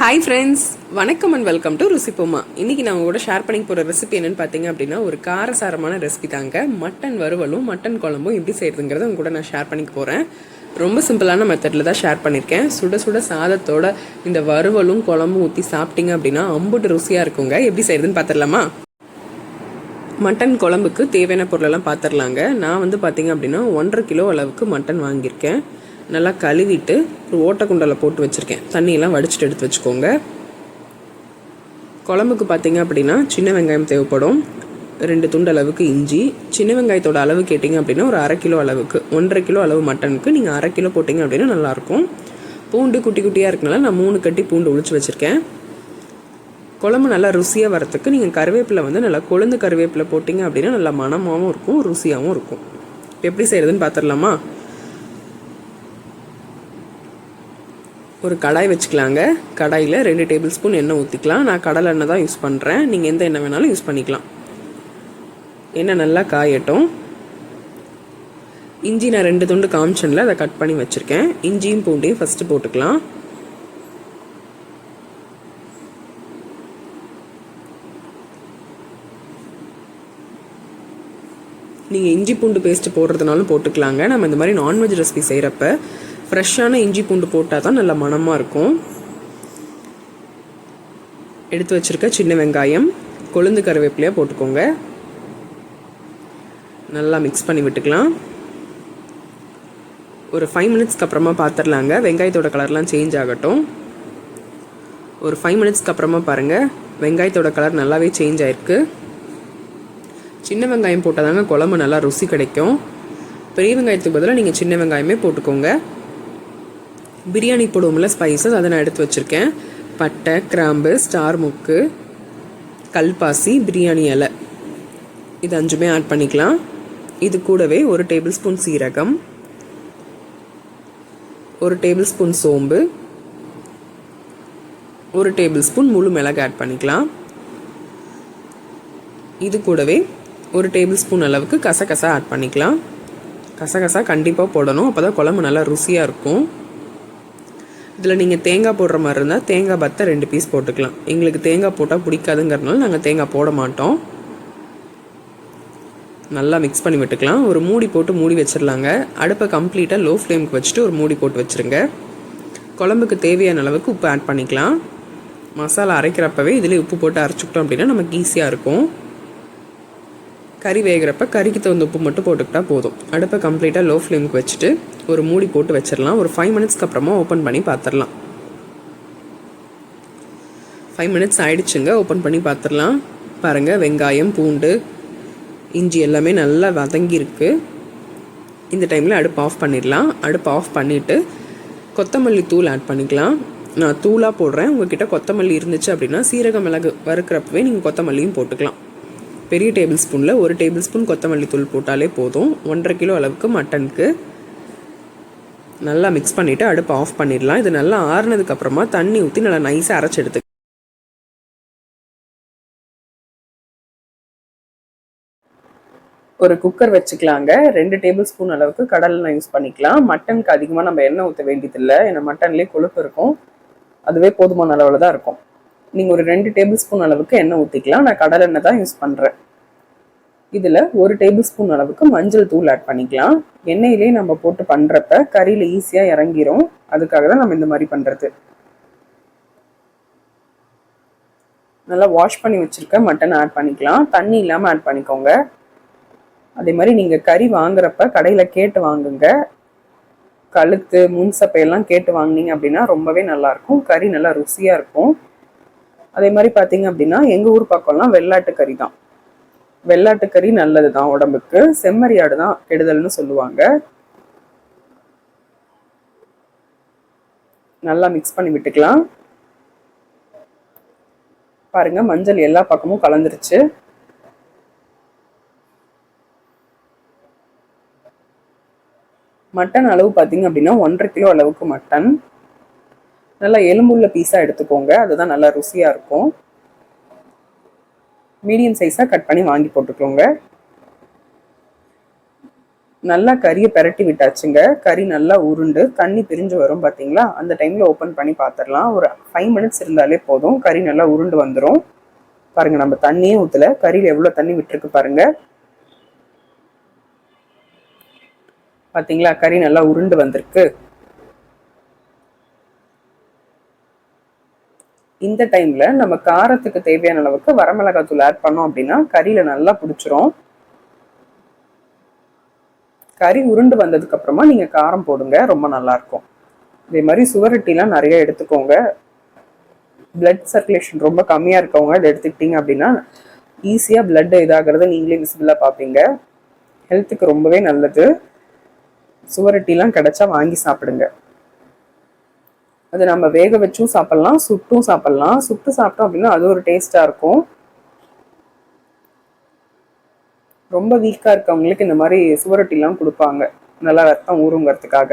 Hi friends வணக்கம் and welcome to ருசிப்போமா இன்னைக்கு நான் உங்க கூட ஷேர் பண்ணி போகிற ரெசிபி என்னன்னு பார்த்தீங்க அப்படின்னா ஒரு காரசாரமான ரெசிபி தாங்க. மட்டன் வறுவலும் மட்டன் குழம்பும் எப்படி செய்கிறதுங்கிறத உங்க கூட நான் ஷேர் பண்ணிக்க போகிறேன் ரொம்ப சிம்பிளான மெத்தடில் தான் ஷேர் பண்ணியிருக்கேன் சுட சுட சாதத்தோட இந்த வறுவலும் குழம்பும் ஊற்றி சாப்பிட்டீங்க அப்படின்னா அம்புட்டு ருசியாக இருக்குங்க. எப்படி செய்கிறதுன்னு பார்த்துடலாமா மட்டன் குழம்புக்கு தேவையான பொருளெல்லாம் பார்த்துடலாங்க நான் வந்து பார்த்தீங்க அப்படின்னா ஒன்றரை கிலோ அளவுக்கு மட்டன் வாங்கியிருக்கேன். நல்லா கழுவிட்டு ஒரு ஓட்டக்குண்டலில் போட்டு வச்சுருக்கேன். தண்ணியெல்லாம் வடிச்சிட்டு எடுத்து வச்சுக்கோங்க. குழம்புக்கு பார்த்தீங்க அப்படின்னா சின்ன வெங்காயம் தேவைப்படும். ரெண்டு துண்டு அளவுக்கு இஞ்சி. சின்ன வெங்காயத்தோட அளவு கேட்டிங்க அப்படின்னா ஒரு அரை கிலோ அளவுக்கு. ஒன்றரை கிலோ அளவு மட்டனுக்கு நீங்கள் அரை கிலோ போட்டிங்க அப்படின்னா நல்லாயிருக்கும். பூண்டு குட்டி குட்டியாக இருக்கனால நான் மூணு கட்டி பூண்டு ஒழிச்சு வச்சுருக்கேன். குழம்பு நல்லா ருசியாக வரத்துக்கு நீங்கள் கருவேப்பிலை வந்து நல்லா கொழுந்து கருவேப்பிலை போட்டிங்க அப்படின்னா நல்லா மணமாகவும் இருக்கும் ருசியாகவும் இருக்கும். எப்படி செய்கிறதுன்னு பார்த்துடலாமா ஒரு கடாய் வச்சுக்கலாங்க. கடாயில் ரெண்டு டேபிள் ஸ்பூன் எண்ணெய் ஊற்றிக்கலாம் நான் கடலை எண்ணெய் தான் யூஸ் பண்ணுறேன் நீங்கள் எந்த எண்ணெய் வேணாலும் யூஸ் பண்ணிக்கலாம். எண்ணெய் நல்லா காயட்டும். இஞ்சி நான் ரெண்டு துண்டு காமிச்சனில் அதை கட் பண்ணி வச்சுருக்கேன். இஞ்சியும் பூண்டையும் ஃபஸ்ட்டு போட்டுக்கலாம். நீங்கள் இஞ்சி பூண்டு பேஸ்ட்டு போடுறதுனாலும் போட்டுக்கலாங்க. நம்ம இந்த மாதிரி நான்வெஜ் ரெசிபி செய்கிறப்ப ஃப்ரெஷ்ஷான இஞ்சி பூண்டு போட்டால் தான் நல்ல மணமாக இருக்கும். எடுத்து வச்சுருக்க சின்ன வெங்காயம் கொழுந்து கருவேப்பிலையாக போட்டுக்கோங்க. நல்லா மிக்ஸ் பண்ணி விட்டுக்கலாம். ஒரு ஃபைவ் மினிட்ஸ்க்கு அப்புறமா பார்த்துடலாங்க வெங்காயத்தோட கலர்லாம் சேஞ்ச் ஆகட்டும். ஒரு ஃபைவ் மினிட்ஸ்க்கு அப்புறமா பாருங்கள் வெங்காயத்தோட கலர் நல்லாவே சேஞ்ச் ஆயிருக்கு. சின்ன வெங்காயம் போட்டால் தாங்க குழம்பு நல்லா ருசி கிடைக்கும். பெரிய வெங்காயத்துக்கு பதிலாக நீங்கள் சின்ன வெங்காயமே போட்டுக்கோங்க. பிரியாணி போடுவோம்ல ஸ்பைசஸ் அதை நான் எடுத்து வச்சுருக்கேன். பட்டை கிராம்பு ஸ்டார் முக்கு கல்பாசி பிரியாணி இலை. இது அஞ்சுமே ஆட் பண்ணிக்கலாம். இது கூடவே ஒரு டேபிள் ஸ்பூன் சீரகம் ஒரு டேபிள் ஸ்பூன் சோம்பு ஒரு டேபிள் ஸ்பூன் முழு மிளகு ஆட் பண்ணிக்கலாம். இது கூடவே ஒரு டேபிள் ஸ்பூன் அளவுக்கு கசகசா ஆட் பண்ணிக்கலாம். கசகசா கண்டிப்பாக போடணும். அப்போ தான் குழம்பு நல்லா ருசியாக இருக்கும். இதில் நீங்கள் தேங்காய் போடுற மாதிரி இருந்தால் தேங்காய் பத்தை ரெண்டு பீஸ் போட்டுக்கலாம். எங்களுக்கு தேங்காய் போட்டால் பிடிக்காதுங்கிறதுனால நாங்கள் தேங்காய் போட மாட்டோம். நல்லா மிக்ஸ் பண்ணி விட்டுக்கலாம். ஒரு மூடி போட்டு மூடி வச்சிடலாங்க. அடுப்பை கம்ப்ளீட்டாக லோ ஃப்ளேமுக்கு வச்சுட்டு ஒரு மூடி போட்டு வச்சுருங்க. குழம்புக்கு தேவையான அளவுக்கு உப்பு ஆட் பண்ணிக்கலாம். மசாலா அரைக்கிறப்பவே இதில் உப்பு போட்டு அரைச்சிக்கிட்டோம் அப்படின்னா நமக்கு ஈஸியாக இருக்கும். கறி வேகிறப்ப கறிக்கு தகுந்த உப்பு மட்டும் போட்டுக்கிட்டால் போதும். அடுப்பை கம்ப்ளீட்டாக லோ ஃப்ளேமுக்கு வச்சுட்டு ஒரு மூடி போட்டு வச்சிடலாம் ஒரு ஃபைவ் மினிட்ஸ்க்கு அப்புறமா ஓப்பன் பண்ணி பார்த்துடலாம் ஃபைவ் மினிட்ஸ் ஆயிடுச்சுங்க. ஓப்பன் பண்ணி பார்த்துடலாம் பாருங்கள் வெங்காயம் பூண்டு இஞ்சி எல்லாமே நல்லா வதங்கியிருக்கு. இந்த டைமில் அடுப்பு ஆஃப் பண்ணிடலாம் அடுப்பு ஆஃப் பண்ணிவிட்டு கொத்தமல்லி தூள் ஆட் பண்ணிக்கலாம். நான் தூளாக போடுறேன். உங்ககிட்ட கொத்தமல்லி இருந்துச்சு அப்படின்னா சீரக மிளகு வறுக்கிறப்பவே நீங்கள் கொத்தமல்லியும் போட்டுக்கலாம். பெரிய டேபிள் ஸ்பூனில் ஒரு டேபிள் ஸ்பூன் கொத்தமல்லி தூள் போட்டாலே போதும். ஒன்றரை கிலோ அளவுக்கு மட்டனுக்கு. நல்லா மிக்ஸ் பண்ணிவிட்டு அடுப்பு ஆஃப் பண்ணிடலாம். இது நல்லா ஆறுனதுக்கப்புறமா தண்ணி ஊற்றி நல்லா நைஸாக அரைச்சி எடுத்து ஒரு குக்கர் வச்சுக்கலாங்க. ரெண்டு டேபிள் ஸ்பூன் அளவுக்கு கடலெண்ணெய் யூஸ் பண்ணிக்கலாம். மட்டனுக்கு அதிகமாக நம்ம எண்ணெய் ஊற்ற வேண்டியதில்லை. ஏன்னா மட்டன்லேயே கொழுப்பு இருக்கும். அதுவே போதுமான அளவில் தான் இருக்கும். நீங்கள் ஒரு ரெண்டு டேபிள் ஸ்பூன் அளவுக்கு எண்ணெய் ஊற்றிக்கலாம் நான் கடலெண்ணெய் தான் யூஸ் பண்ணுறேன் இதில் ஒரு டேபிள் ஸ்பூன் அளவுக்கு மஞ்சள் தூள் ஆட் பண்ணிக்கலாம். எண்ணெயிலே நம்ம போட்டு பண்ணுறப்ப கறியில் ஈஸியாக இறங்கிரும். அதுக்காக தான் நம்ம இந்த மாதிரி பண்ணுறது நல்லா வாஷ் பண்ணி வச்சுருக்க மட்டன் ஆட் பண்ணிக்கலாம். தண்ணி இல்லாமல் ஆட் பண்ணிக்கோங்க. அதே மாதிரி நீங்கள் கறி வாங்குறப்ப கடையில் கேட்டு வாங்குங்க. கழுத்து முன் சப்பையெல்லாம் கேட்டு வாங்கினீங்க அப்படின்னா ரொம்பவே நல்லாயிருக்கும் கறி நல்லா ருசியாக இருக்கும். அதே மாதிரி பார்த்தீங்க அப்படின்னா எங்கள் ஊர் பக்கம்லாம் வெள்ளாட்டு கறி தான். வெள்ளாட்டு கறி நல்லது தான் உடம்புக்கு. செம்மறியாடு தான் கெடுதல்னு சொல்லுவாங்க. நல்லா மிக்ஸ் பண்ணி விட்டுக்கலாம். பாருங்க மஞ்சள் எல்லா பக்கமும் கலந்துருச்சு. மட்டன் அளவு பார்த்தீங்க அப்படின்னா ஒன்றரை கிலோ அளவுக்கு மட்டன். நல்லா எலும்புள்ள பீஸாக எடுத்துக்கோங்க. அதுதான் நல்லா ருசியாக இருக்கும். மீடியம் சைஸாக கட் பண்ணி வாங்கி போட்டுக்கோங்க. நல்லா கறியை பெரட்டி விட்டாச்சுங்க. கறி நல்லா உருண்டு தண்ணி பிரிஞ்சு வரும் பார்த்தீங்களா அந்த டைமில் ஓப்பன் பண்ணி பார்த்துடலாம் ஒரு ஃபைவ் மினிட்ஸ் இருந்தாலே போதும். கறி நல்லா உருண்டு வந்துடும் பாருங்கள் நம்ம தண்ணியே ஊற்றல கறியில் எவ்வளோ தண்ணி விட்டுருக்கு பாருங்கள் பார்த்தீங்களா கறி நல்லா உருண்டு வந்திருக்கு. இந்த டைம்ல நம்ம காரத்துக்கு தேவையான அளவுக்கு வரமிளகாய் தூள் ஆட் பண்ணோம் அப்படின்னா கறியில நல்லா பிடிச்சிரும். கறி உருண்டு வந்ததுக்கு அப்புறமா நீங்க காரம் போடுங்க ரொம்ப நல்லா இருக்கும். இதே மாதிரி சுவரொட்டிலாம் நிறைய எடுத்துக்கோங்க. பிளட் சர்க்குலேஷன் ரொம்ப கம்மியா இருக்கவங்க இதை எடுத்துக்கிட்டீங்க அப்படின்னா ஈஸியா பிளட் இதாகிறத நீங்களே விசிபிளா பார்ப்பீங்க. ஹெல்த்துக்கு ரொம்பவே நல்லது. சுவரொட்டிலாம் கிடைச்சா வாங்கி சாப்பிடுங்க. அது நம்ம வேக வச்சும் சாப்பிட்லாம் சுட்டும் சாப்பிட்லாம். சுட்டு சாப்பிட்டோம் அப்படின்னா அது ஒரு டேஸ்ட்டாக இருக்கும். ரொம்ப வீக்காக இருக்கவங்களுக்கு இந்த மாதிரி சுவரொட்டிலாம் கொடுப்பாங்க. நல்லா ரத்தம் ஊறுங்கிறதுக்காக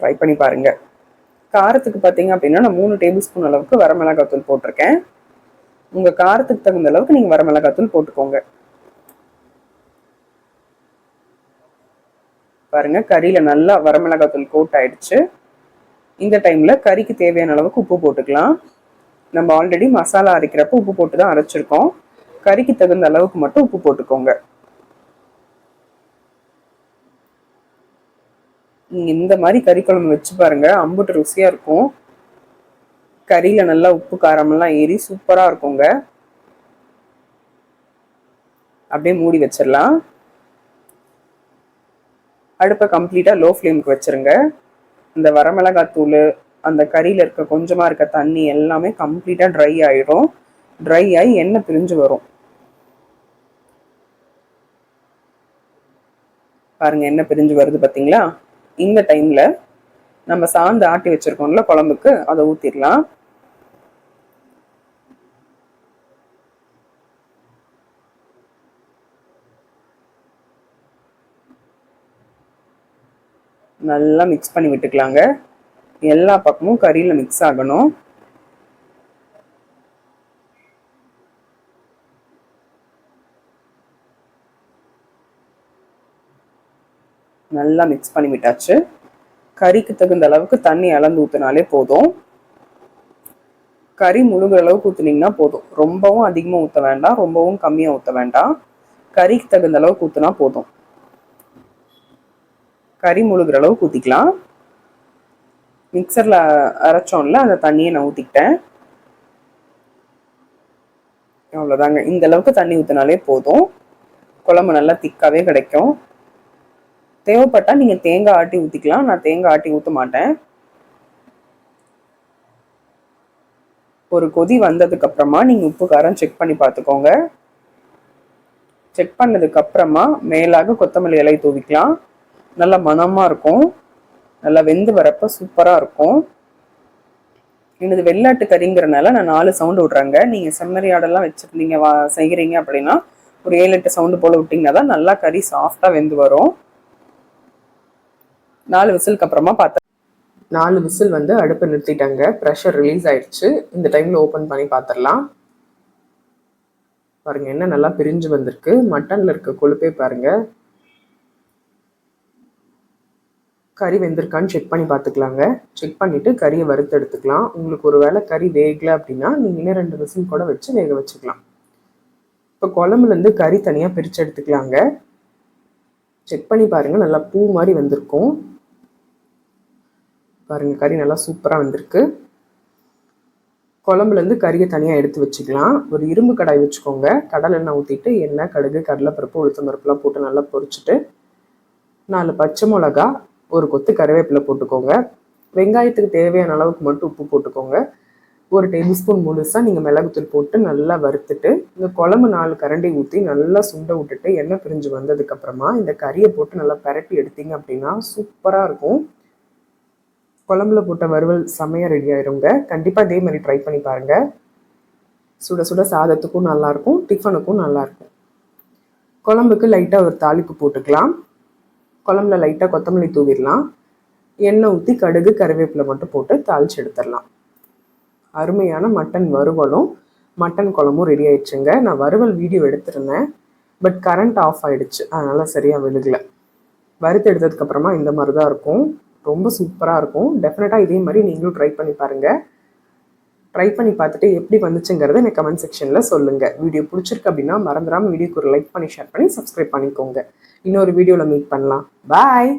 ட்ரை பண்ணி பாருங்க. காரத்துக்கு பார்த்தீங்க அப்படின்னா நான் மூணு டேபிள் ஸ்பூன் அளவுக்கு வரமிளகாத்தூள் போட்டிருக்கேன். உங்கள் காரத்துக்கு தகுந்த அளவுக்கு நீங்கள் வரமிளகாத்தூள் போட்டுக்கோங்க. பாருங்க கறியில நல்லா வரமிளகாத்தூள் கோட் ஆயிடுச்சு இந்த டைம்ல கறிக்கு தேவையான அளவுக்கு உப்பு போட்டுக்கலாம். நம்ம ஆல்ரெடி மசாலா அரைக்கிறப்ப உப்பு போட்டு தான் அரைச்சிருக்கோம். கறிக்கு தகுந்த அளவுக்கு மட்டும் உப்பு போட்டுக்கோங்க. நீங்க இந்த மாதிரி கறி குழம்பு வச்சு பாருங்க அம்புட்டு ருசியா இருக்கும். கறியில நல்லா உப்பு காரமெல்லாம் ஏறி சூப்பரா இருக்குங்க. அப்படியே மூடி வச்சிடலாம். அடுப்பை கம்ப்ளீட்டாக லோ ஃப்ளேமுக்கு வச்சுருங்க. இந்த வரமிளகாத்தூள் அந்த கறியில் இருக்க கொஞ்சமாக இருக்க தண்ணி எல்லாமே கம்ப்ளீட்டாக ட்ரை ஆகிடும் ட்ரை ஆகி எண்ணெய் பிரிஞ்சு வரும். பாருங்கள் எண்ணெய் பிரிஞ்சு வருது பார்த்தீங்களா இந்த டைமில் நம்ம சாந்து ஆட்டி வச்சுருக்கோம்ல குழம்புக்கு அதை ஊற்றிடலாம் நல்லா மிக்ஸ் பண்ணி விட்டுக்கலாங்க. எல்லா பக்கமும் கறியில் மிக்ஸ் ஆகணும். நல்லா மிக்ஸ் பண்ணி விட்டாச்சு. கறிக்கு தகுந்த அளவுக்கு தண்ணி அளந்து ஊற்றினாலே போதும். கறி முழுகிற அளவுக்கு ஊற்றுனீங்கன்னா போதும். ரொம்பவும் அதிகமாக ஊற்ற வேண்டாம். ரொம்பவும் கம்மியாக ஊற்ற வேண்டாம். கறிக்கு தகுந்த அளவுக்கு ஊற்றினா போதும். கறி முழுகிற அளவுக்கு ஊற்றிக்கலாம் மிக்சரில் அரைச்சோம்ல அந்த தண்ணியை நான் ஊற்றிக்கிட்டேன் அவ்வளோதாங்க இந்த அளவுக்கு தண்ணி ஊற்றினாலே போதும். குழம்பு நல்லா திக்காவே கிடைக்கும். தேவைப்பட்டால் நீங்கள் தேங்காய் ஆட்டி ஊற்றிக்கலாம் நான் தேங்காய் ஆட்டி ஊற்ற மாட்டேன். ஒரு கொதி வந்ததுக்கப்புறமா நீங்கள் உப்பு காரம் செக் பண்ணி பார்த்துக்கோங்க. செக் பண்ணதுக்கப்புறமா மேலாக கொத்தமல்லி இலை தூவிக்கலாம். நல்லா மணமாக இருக்கும். நல்லா வெந்து வரப்ப சூப்பராக இருக்கும். எனது வெள்ளாட்டு கறிங்கிறனால நான் நாலு சவுண்டு விட்றேங்க. நீங்கள் செம்மறி ஆடெல்லாம் வச்சுருந்தீங்க வா செய்கிறீங்க அப்படின்னா ஒரு ஏழு எட்டு சவுண்டு போல் விட்டிங்கன்னா தான் நல்லா கறி சாஃப்டாக வெந்து வரும். நாலு விசிலுக்கு அப்புறமா பார்த்தா நாலு விசில் வந்து அடுப்பை நிறுத்திட்டாங்க. ப்ரெஷர் ரிலீஸ் ஆயிடுச்சு. இந்த டைமில் ஓப்பன் பண்ணி பார்த்துடலாம் பாருங்கள் என்ன நல்லா பிரிஞ்சு வந்திருக்கு. மட்டனில் இருக்க கொழுப்பே பாருங்கள் கறி வெந்திருக்கான்னு செக் பண்ணி பார்த்துக்கலாங்க. செக் பண்ணிவிட்டு கறியை வறுத்து எடுத்துக்கலாம். உங்களுக்கு ஒரு வேளை கறி வேகலை அப்படின்னா நீங்கள் இன்னும் ரெண்டு விசில் கூட வச்சு வேக வச்சுக்கலாம். இப்போ குழம்புலேருந்து கறி தனியாக பிரித்து எடுத்துக்கலாங்க. செக் பண்ணி பாருங்கள் நல்லா பூ மாதிரி வந்திருக்கும். பாருங்கள் கறி நல்லா சூப்பராக வந்திருக்கு. குழம்புலேருந்து கறியை தனியாக எடுத்து வச்சுக்கலாம். ஒரு இரும்பு கடாய் வச்சுக்கோங்க. கடலை எண்ணெய் ஊற்றிட்டு எண்ணெய் கடுகு கடலைப்பருப்பு உளுத்தம் பருப்புலாம் போட்டு நல்லா பொரிச்சிட்டு நாலு பச்சை மிளகா ஒரு கொத்து கருவேப்பிலை போட்டுக்கோங்க. வெங்காயத்துக்கு தேவையான அளவுக்கு மட்டும் உப்பு போட்டுக்கோங்க. ஒரு டேபிள் ஸ்பூன் முழுசாக நீங்கள் மிளகுத்தூள் போட்டு நல்லா வறுத்துட்டு இந்த குழம்பு நாலு கரண்டி ஊற்றி நல்லா சுண்டை விட்டுட்டு எண்ணெய் பிரிஞ்சு வந்ததுக்கப்புறமா இந்த கறியை போட்டு நல்லா பரட்டி எடுத்தீங்க அப்படின்னா சூப்பராக இருக்கும். குழம்புல போட்ட வறுவல் சமையல் ரெடி ஆயிருங்க. கண்டிப்பாக இதே மாதிரி ட்ரை பண்ணி பாருங்கள் சுட சுட சாதத்துக்கும் நல்லாயிருக்கும் டிஃபனுக்கும் நல்லாயிருக்கும் குழம்புக்கு லைட்டாக ஒரு தாளிப்பு போட்டுக்கலாம். குழம்புல லைட்டாக கொத்தமல்லி தூவிடலாம். எண்ணெய் ஊற்றி கடுகு கருவேப்பிலை மட்டும் போட்டு தாளிச்சு எடுத்துடலாம். அருமையான மட்டன் வறுவலும் மட்டன் குழம்பும் ரெடி ஆயிடுச்சுங்க. நான் வறுவல் வீடியோ எடுத்திருந்தேன். பட் கரண்ட் ஆஃப் ஆயிடுச்சு. அதனால் சரியாக விழுகல. வறுத்து எடுத்ததுக்கப்புறமா இந்த மாதிரி தான் இருக்கும். ரொம்ப சூப்பராக இருக்கும். டெஃபினட்டாக இதே மாதிரி நீங்களும் ட்ரை பண்ணி பாருங்கள் ட்ரை பண்ணி பார்த்துட்டு எப்படி வந்துச்சுங்கிறத எனக்கு கமெண்ட் செக்ஷனில் சொல்லுங்கள் வீடியோ பிடிச்சிருக்கு அப்படின்னா மறந்துடாமல் வீடியோக்கு ஒரு லைக் பண்ணி ஷேர் பண்ணி சப்ஸ்கிரைப் பண்ணிக்கோங்க. இன்னொரு வீடியோவில் மீட் பண்ணலாம். பாய்